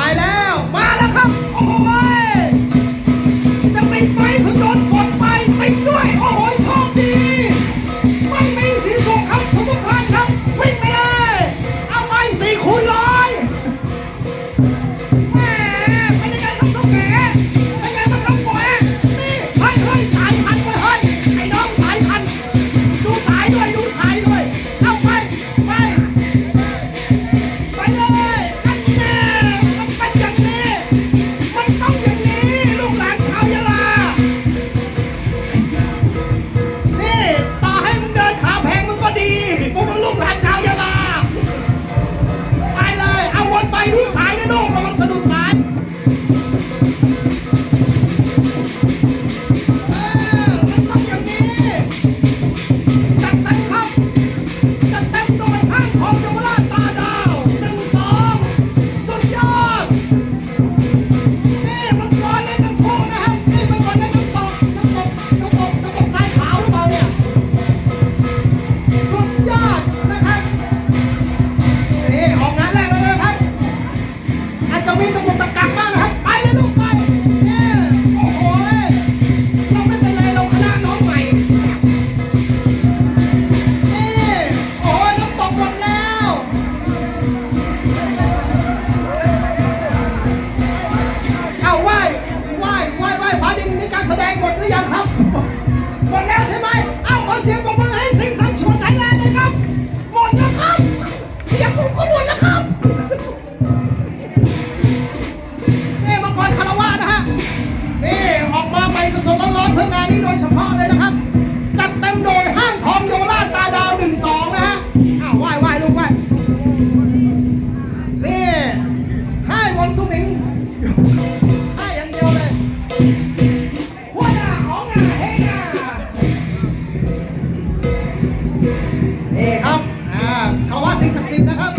ไปแล้ว มาแล้วครับ โอ้ยจะติดไปถึงโดนฝน นี่ออกงานแรกเลยนะครับไอาจจะมีตะกุกตะกักบ้างนะครับไปเลยลูกไปเนี่ยโอ้โหเราไม่เป็นไรเราคณะน้องใหม่นี่โอ้ยน้ำตกหมดแล้วเอาไหว้ไหว้ไหว้ไหว้ฟ้าดินมีการแสดงหมดหรือยังครับ ร้อนเพื่องานนี้โดยเฉพาะเลยนะครับ จัดเต็มโดยห้างทองเยราชตาดาวหนึ่งสองนะฮะอ้าวไหว้ไหว้ลูกไหว้นี่ให้วันสุมิงให้อย่างเดียวเลยหัวหน้าของหน้าเฮงหน้านี่ครับอ่าเขาว่าสิ่งศักดิ์สิทธิ์นะครับ